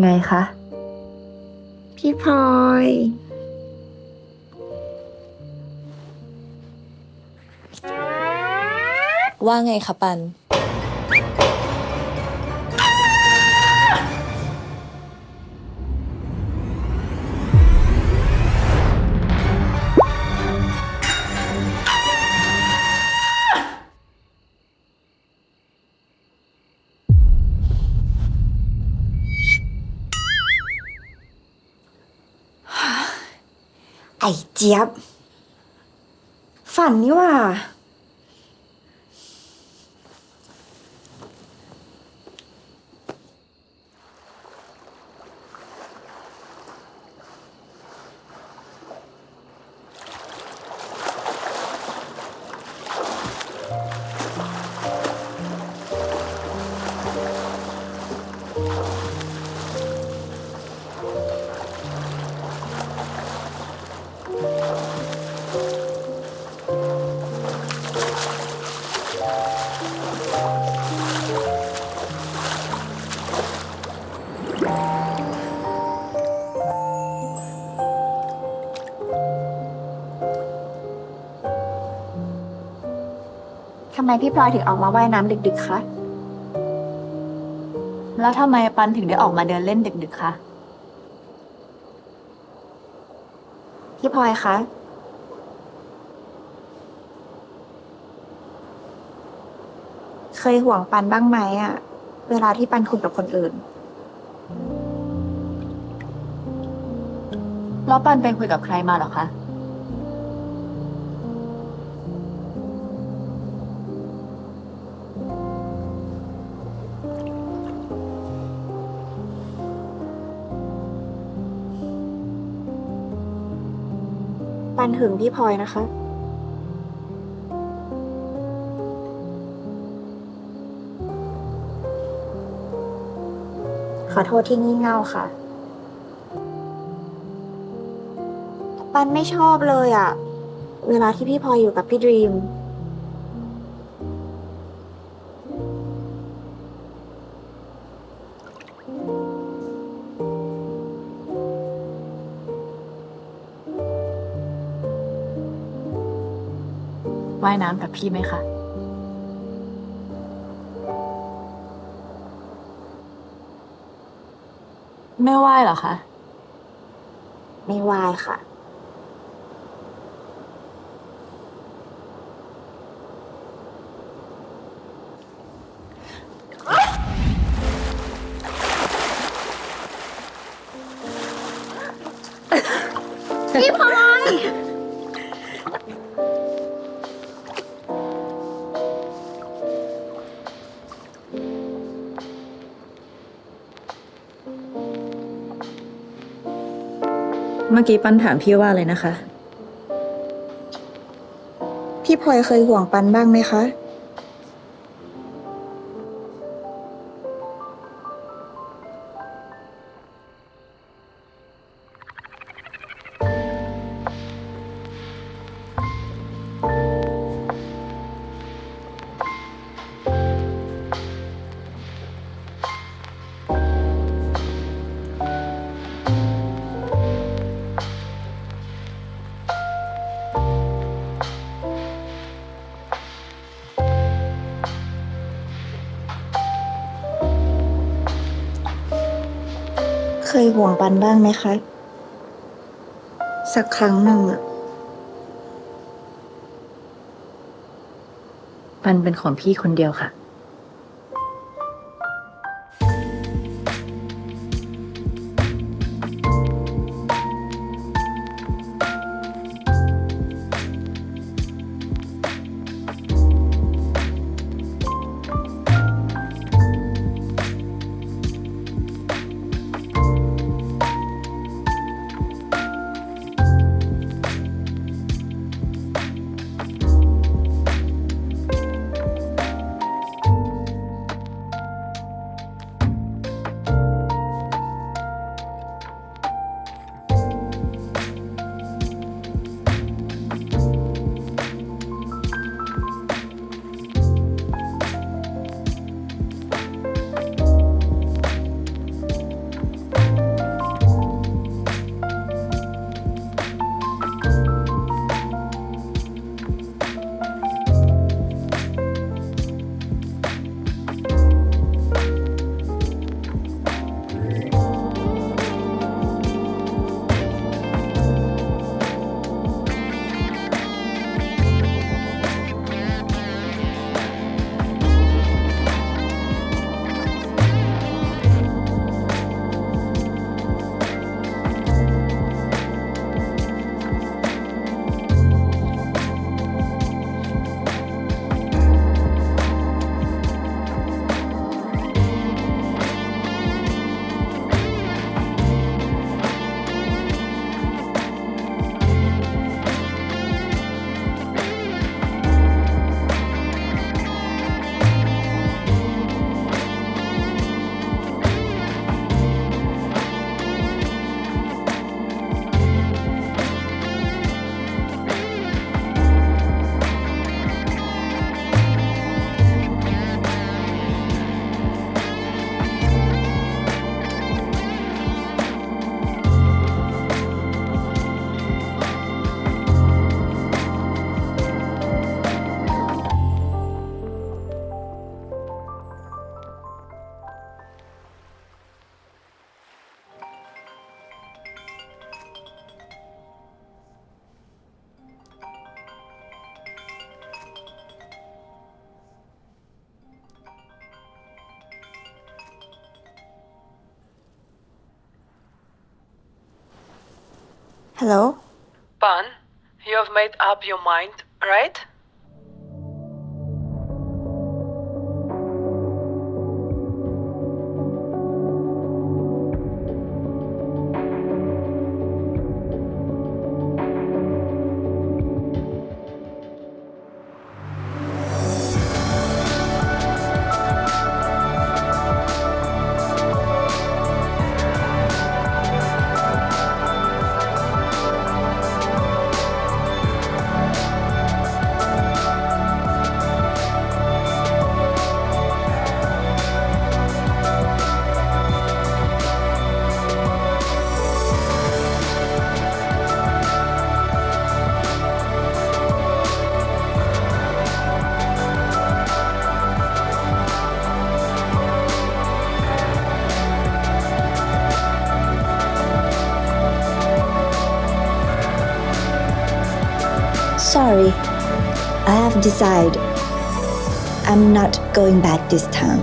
ไงคะ พี่พลอย ว่าไงคะปัน ไอ้เจี๊ยบ ฝันนี่ว่า มพี่พลอยถึงออกมาว่ายน้ำดึกๆคะ แล้วทำไมปันถึงได้ออกมาเดินเล่นดึกๆคะ พี่พลอยคะ เคยห่วงปันบ้างไหมอะเวลาที่ปันคุยกับคนอื่น แล้วปันไปคุยกับใครมาเหรอคะ ปันหึงพี่พลอยนะคะ ขอโทษที่งี่เง่าค่ะ ปันไม่ชอบเลยอะเวลาที่พี่พลอยอยู่กับพี่ดรีม ว่ายน้ำกับพี่ไหมคะ ไม่ว่ายเหรอคะ ไม่วายค่ะ เมื่อกี้ปันถามพี่ว่าอะไรนะคะ พี่พลอยเคยห่วงปันบ้างไหมคะ เคยห่วงปันบ้างไหมคะ สักครั้งหนึ่งอะปันเป็นของพี่คนเดียวค่ะ Hello? Pan, you have made up your mind, right? Sorry, I have decided I'm not going back this time.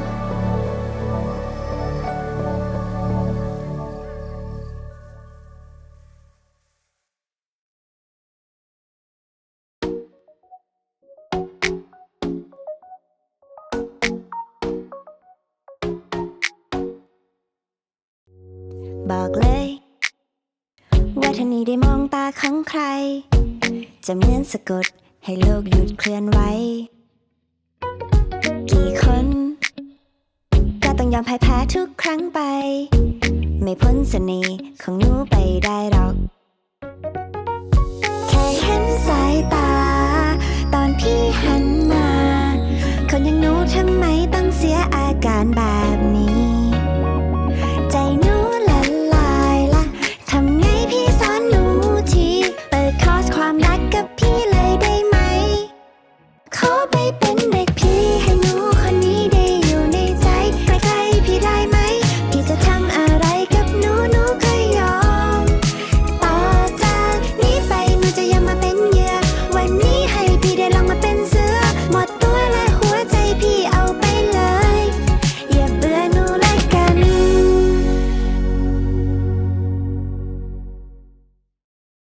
บอกเลย ว่าท่านี้ได้มองตาของใคร จะเหมือนสะกดให้โลกหยุดเคลื่อนไหวกี่คน ก็ต้องยอมพ่ายแพ้ทุกครั้งไป ไม่พ้นเสน่ห์ของหนูไปได้หรอก แค่เห็นสายตา ตอนพี่หันมา คนอย่างหนูทำไมต้องเสียอาการแบบ